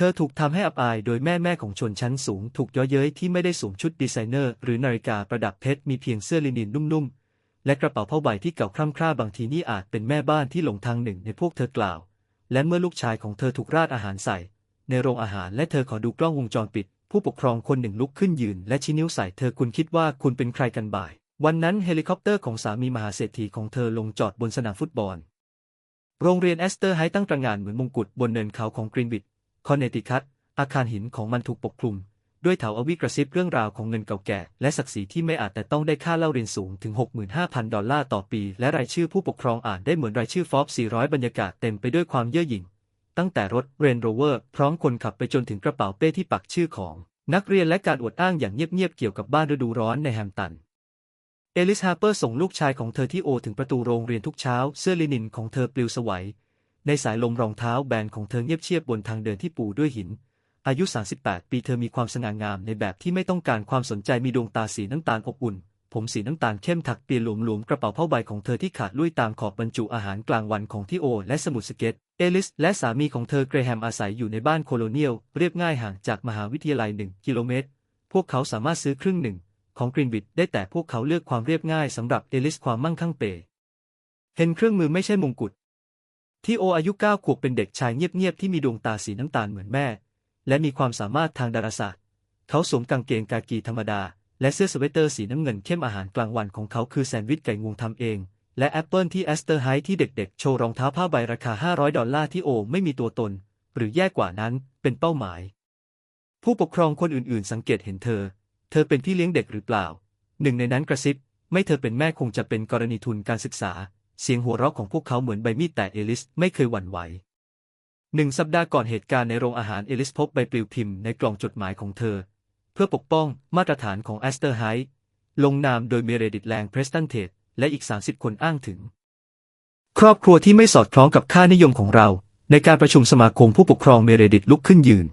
เธอถูกทำให้อับอายโดยแม่แม่ของชนชั้นสูง ถูกย้อเย้ยที่ไม่ได้สวมชุดดีไซเนอร์หรือนาฬิกาประดับเพชรมีเพียงเสื้อลินินนุ่มๆ และกระเป๋าผ้าใบที่เก่าคร่ำคร่าบางทีนี่อาจเป็นแม่บ้านที่หลงทางหนึ่งในพวกเธอกล่าว และเมื่อลูกชายของเธอถูกราดอาหารใส่ ในโรงอาหารและเธอขอดูกล้องวงจรปิด ผู้ปกครองคนหนึ่งลุกขึ้นยืน และชี้นิ้วใส่เธอคุณคิดว่าคุณเป็นใครกันบ่าย วันนั้นเฮลิคอปเตอร์ของสามีมหาเศรษฐีของเธอลงจอดบนสนามฟุตบอล โรงเรียนแอสเตอร์ไฮตั้งตระหง่านเหมือนมงกุฎบนเนินเขาของกรีนวิช คอนเนติคัตอาคารหินของมันถูกปกคลุม ด้วยเถาอวิกระซิบเรื่องราวของเงินเก่าแก่ และศักดิ์ศรีที่ไม่อาจแต่ต้องได้ค่าเล่าเรียนสูงถึง 65,000 ดอลลาร์ต่อปี และรายชื่อผู้ปกครองอ่านได้เหมือนรายชื่อฟอบ400 บรรยากาศเต็มไปด้วยความเย่อหยิ่ง ตั้งแต่รถเรนโรเวอร์พร้อมคนขับไปจนถึงกระเป๋าเป้ที่ปักชื่อของ นักเรียนและการอวดอ้างอย่างเงียบๆเกี่ยวกับบ้านฤดูร้อนในแฮมป์ตันเอลิสฮาร์เปอร์ส่งลูกชายของเธอที่โอถึงประตูโรงเรียนทุกเช้า เสื้อลินินของเธอปลิวสวัย ในสายลมรองเท้าแบนของเธอเงียบเชียบบนทางเดินที่ปูด้วยหิน อายุ 38 ปีเธอมีความสง่างามในแบบที่ไม่ต้องการความสนใจมีดวงตาสีน้ำตาลอบอุ่น ผมสีน้ำตาลเข้มถักเปียหลวมๆกระเป๋าผ้าใบของเธอที่ขาดลุยตามขอบบรรจุอาหารกลางวันของที่โอ และสมุดสเก็ต เอลิส และสามีของเธอเกรแฮมอาศัยอยู่ในบ้านโคโลเนียล เรียบง่ายห่างจากมหาวิทยาลัยหนึ่งกิโลเมตร พวกเขาสามารถซื้อครึ่งหนึ่งของกรีนวิดได้แต่พวกเขาเลือกความเรียบง่ายสำหรับเอลิสความมั่งคั่งเปเห็นเครื่องมือไม่ใช่มงกุฎ ที่โออายุเก้าขวบเป็นเด็กชายเงียบๆที่มีดวงตาสีน้ำตาลเหมือนแม่ และมีความสามารถทางดาราศาสตร์ เขาสวมกางเกงกากีธรรมดา และเสื้อสเวตเตอร์สีน้ำเงินเข้มอาหารกลางวันของเขาคือแซนด์วิชไก่งวงทำเอง และแอปเปิลที่แอสเตอร์ไฮที่เด็กๆ โชว์รองเท้าผ้าใบราคา 500 ดอลลาร์ที่โอไม่มีตัวตน หรือแย่กว่านั้นเป็นเป้าหมาย ผู้ปกครองคนอื่นๆ สังเกตเห็นเธอ เธอเป็นพี่เลี้ยงเด็กหรือเปล่า หนึ่งในนั้นกระซิบ ไม่เธอเป็นแม่คงจะเป็นกรณีทุนการศึกษา เสียงหัวเราะของพวกเขาเหมือนใบมีดแต่เอลิสไม่เคยหวั่นไหวหนึ่งสัปดาห์ก่อนเหตุการณ์ในโรงอาหารเอลิสพบใบปลิวพิมพ์ในกล่องจดหมายของเธอ เพื่อปกป้องมาตรฐานของแอสเตอร์ไฮลงนามโดยเมเรดิตแลงเพรสตันเทดและอีก 30 คนอ้างถึง ครอบครัวที่ไม่สอดคล้องกับค่านิยมของเรา ในการประชุมสมาคมผู้ปกครองเมเรดิตลุกขึ้นยืน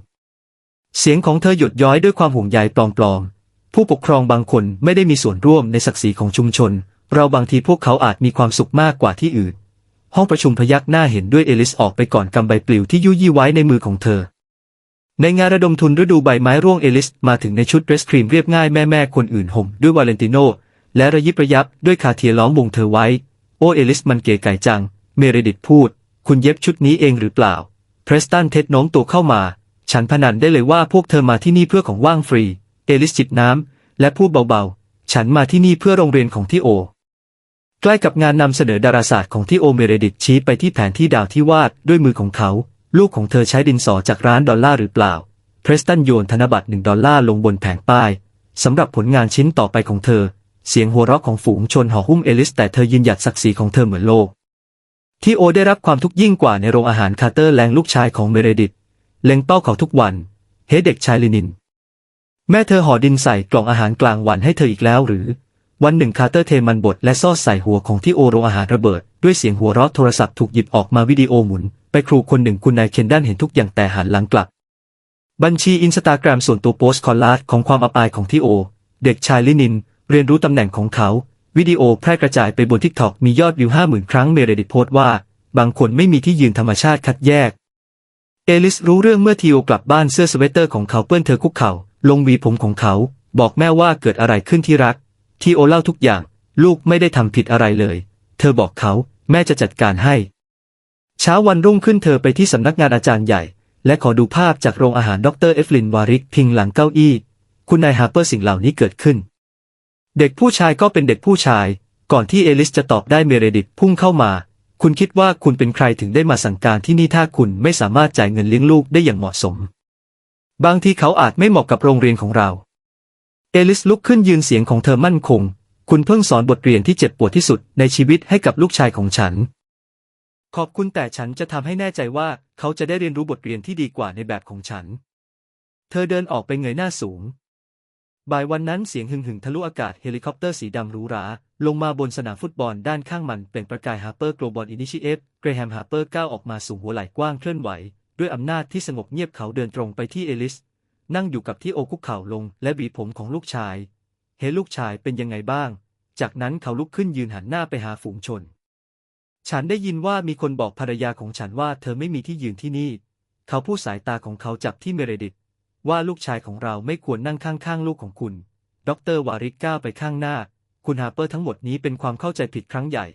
เสียงของเธอหยดย้อยด้วยความห่วงใยปลอมๆผู้ปกครองบางคนไม่ได้มีส่วนร่วมในศักดิ์ศรีของชุมชน เราบางทีพวกเขาอาจมีความสุขมากกว่าที่อื่น ห้องประชุมพยักหน้าเห็นด้วยเอลิสออกไปก่อนกำใบปลิวที่ยุยี่ไว้ในมือของเธอ ในงานระดมทุนฤดูใบไม้ร่วงเอลิสมาถึงในชุดเดรสครีมเรียบง่ายแม่แม่คนอื่นห่มด้วยวาเลนติโน และระยิบระยับด้วยคาเทียล้อมวงเธอไว้ โอเอลิสมันเก๋ไก่จัง เมเรดิตพูด คุณเย็บชุดนี้เองหรือเปล่า เพรสตันเท็ดน้มตัวเข้ามา ฉันพนันได้เลยว่าพวกเธอมาที่นี่เพื่อของว่างฟรี เอลิสจิบน้ำและพูดเบาๆ ฉันมาที่นี่เพื่อโรงเรียนของที่โอ ใกล้กับงานนำเสนอดาราศาสตร์ของที่โอเมเรดิตชี้ไปที่แผนที่ดาวที่วาดด้วยมือของเขา ลูกของเธอใช้ดินสอจากร้านดอลลาร์หรือเปล่า เพรสตันโยนธนบัตรหนึ่งดอลลาร์ลงบนแผงป้ายสำหรับผลงานชิ้นต่อไปของเธอ เสียงหัวเราะของฝูงชนห่อหุ้มเอลิส แต่เธอยืนหยัดศักดิ์ศรีของเธอเหมือนโลก ที่โอได้รับความทุกข์ยิ่งกว่าในโรงอาหารคาร์เตอร์แลงลูกชายของเมเรดิตเล็งเป้าเขาทุกวัน เฮเด็กชายลินิน แม่เธอห่อดินใส่กล่องอาหารกลางวันให้เธออีกแล้วหรือ วันหนึ่งคาร์เตอร์เทมันบทและซ่อดใส่หัวของที่โอโรอาหารระเบิด ด้วยเสียงหัวเราะโทรศัพท์ถูกหยิบออกมาวิดีโอหมุน ไปครูคนหนึ่งคุณนายเคนดันเห็นทุกอย่างแต่หันหลังกลับ บัญชีอินสตาแกรมส่วนตัวโพสต์คอลลาจของความอับอายของที่โอ เด็กชายลินิน เรียนรู้ตำแหน่งของเขา วิดีโอแพร่กระจายไปบนทิกตอกมียอดวิวห้าหมื่นครั้งเมเรดิตโพสต์ว่า บางคนไม่มีที่ยืนธรรมชาติคัดแยก เอลิสรู้เรื่องเมื่อทีโอกลับบ้านเสื้อสเวตเตอร์ของเขาเปื้อนเธอคุกเข่าลงวีผมของเขา บอกแม่ว่าเกิดอะไรขึ้นที่รัก ที่โอเล่าทุกอย่าง ลูกไม่ได้ทำผิดอะไรเลย เธอบอกเขาแม่จะจัดการให้ เช้าวันรุ่งขึ้นเธอไปที่สำนักงานอาจารย์ใหญ่ และขอดูภาพจากโรงอาหารดรเอฟลินวาริกพิงหลังเก้าอี้ คุณนายฮาร์เปอร์สิ่งเหล่านี้เกิดขึ้น เด็กผู้ชายก็เป็นเด็กผู้ชาย ก่อนที่เอลิสจะตอบได้เมเรดิตพุ่งเข้ามา คุณคิดว่าคุณเป็นใครถึงได้มาสั่งการที่นี่ถ้าคุณไม่สามารถจ่ายเงินเลี้ยงลูกได้อย่างเหมาะสม บางทีเขาอาจไม่เหมาะกับโรงเรียนของเรา เอลิสลุกขึ้นยืนเสียงของเธอมั่นคง คุณเพิ่งสอนบทเรียนที่เจ็บปวดที่สุดในชีวิตให้กับลูกชายของฉัน ขอบคุณแต่ฉันจะทำให้แน่ใจว่าเขาจะได้เรียนรู้บทเรียนที่ดีกว่าในแบบของฉัน เธอเดินออกไปเงยหน้าสูง บ่ายวันนั้นเสียงหึ่งหึงทะลุอากาศเฮลิคอปเตอร์สีดำหรูหราลงมาบนสนามฟุตบอลด้านข้างมันเป็นประกายฮาร์เปอร์โกลบอลอินิชิเอฟเกรแฮมฮาร์เปอร์ก้าวออกมาสู่หัวไหล่กว้างเคลื่อนไหว ด้วยอำนาจที่สงบเงียบเขาเดินตรงไปที่เอลิส นั่งอยู่กับที่โอคุกเข่าลงและบีบผมของลูกชายเฮ้ลูกชายเป็นยังไงบ้าง จากนั้นเขาลุกขึ้นยืนหันหน้าไปหาฝูงชน ฉันได้ยินว่ามีคนบอกภรรยาของฉันว่าเธอไม่มีที่ยืนที่นี่ เขาพูดสายตาของเขาจับที่เมเรดิตว่าลูกชายของเราไม่ควรนั่งข้างๆลูกของคุณ ดรวาริกก้าวไปข้างหน้า คุณฮาร์เปอร์ทั้งหมดนี้เป็นความเข้าใจผิดครั้งใหญ่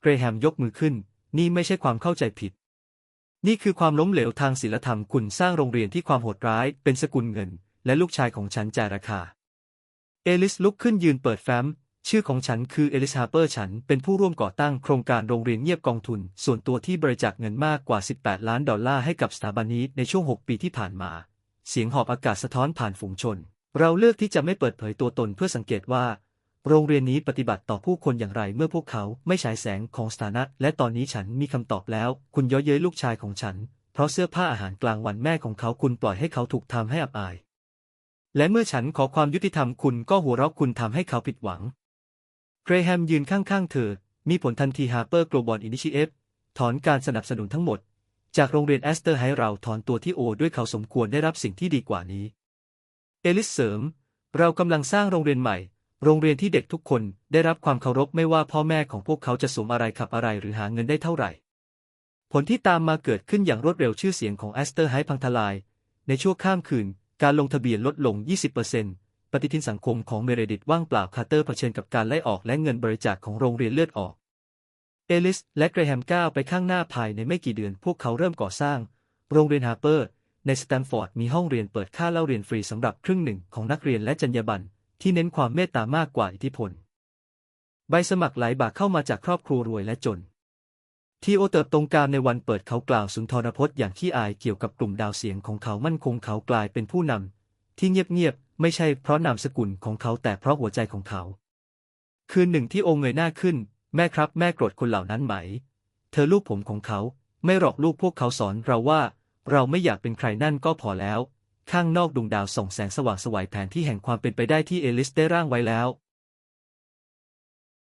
เกรแฮมยกมือขึ้น นี่ไม่ใช่ความเข้าใจผิด นี่คือความล้มเหลวทางศีลธรรมคุณสร้างโรงเรียนที่ความโหดร้าย เป็นสกุลเงิน และลูกชายของฉันจ่ายราคา เอลิสลุกขึ้นยืนเปิดแฟ้ม ชื่อของฉันคือเอลิสฮาร์เปอร์ฉันเป็นผู้ร่วมก่อตั้งโครงการโรงเรียนเงียบกองทุน ส่วนตัวที่บริจาคเงินมากกว่า 18 ล้านดอลลาร์ให้กับสถาบันนี้ในช่วง 6 ปีที่ผ่านมา เสียงหอบอากาศสะท้อนผ่านฝูงชน เราเลือกที่จะไม่เปิดเผยตัวตนเพื่อสังเกตว่า โรงเรียนนี้ปฏิบัติต่อผู้คนอย่างไรเมื่อพวกเขาไม่ฉายแสงของสถานะ และตอนนี้ฉันมีคำตอบแล้ว คุณเย้อเย้ยลูกชายของฉัน เพราะเสื้อผ้าอาหารกลางวันแม่ของเขาคุณปล่อยให้เขาถูกทำให้อับอาย และเมื่อฉันขอความยุติธรรมคุณก็หัวเราะคุณทำให้เขาผิดหวัง เกรแฮมยืนข้างๆเธอ มีผลทันทีฮาร์เปอร์ Global Initiative ถอนการสนับสนุนทั้งหมด จากโรงเรียนแอสเตอร์ให้เราถอนตัวที่โอ ด้วยเขาสมควรได้รับสิ่งที่ดีกว่านี้ เอลิสเสริม เรากำลังสร้างโรงเรียนใหม่ โรงเรียนที่เด็กทุกคนได้รับความเคารพไม่ว่าพ่อแม่ของพวกเขาจะสวมอะไรขับอะไรหรือหาเงินได้เท่าไหร่ ผลที่ตามมาเกิดขึ้นอย่างรวดเร็วชื่อเสียงของแอสเตอร์ไฮพังทลาย ในชั่วข้ามคืน การลงทะเบียนลดลง 20%ปฏิทินสังคมของเมเรดิตว่างเปล่าคาร์เตอร์เผชิญกับการไล่ออกและเงินบริจาคของโรงเรียนเลือดออก เอลิสและเกรแฮมก้าวไปข้างหน้าภายในไม่กี่เดือนพวกเขาเริ่มก่อสร้าง โรงเรียนฮาร์เปอร์ ในสแตมฟอร์ดมีห้องเรียนเปิดค่าเล่าเรียนฟรีสำหรับครึ่งหนึ่งของนักเรียนและจรรยาบรรณ ที่เน้นความเมตตามากกว่าอิทธิพล ใบสมัครหลายบากเข้ามาจากครอบครัวรวยและจน ทีโอเติบตรงการในวันเปิดเขากล่าวสุนทรพจน์อย่างขี้อายเกี่ยวกับกลุ่มดาวเสียงของเขามั่นคงเขากลายเป็นผู้นำที่เงียบๆไม่ใช่เพราะนามสกุลของเขาแต่เพราะหัวใจของเขา คืนหนึ่งที่โอเงยหน้าขึ้น แม่ครับแม่โกรธคนเหล่านั้นไหม เธอลูกผมของเขา ไม่หรอกลูกพวกเขาสอนเราว่า เราไม่อยากเป็นใครนั่นก็พอแล้ว ข้างนอกดวงดาวส่องแสงสว่างสวายแผนที่แห่งความเป็นไปได้ที่เอลิสได้ร่างไว้แล้ว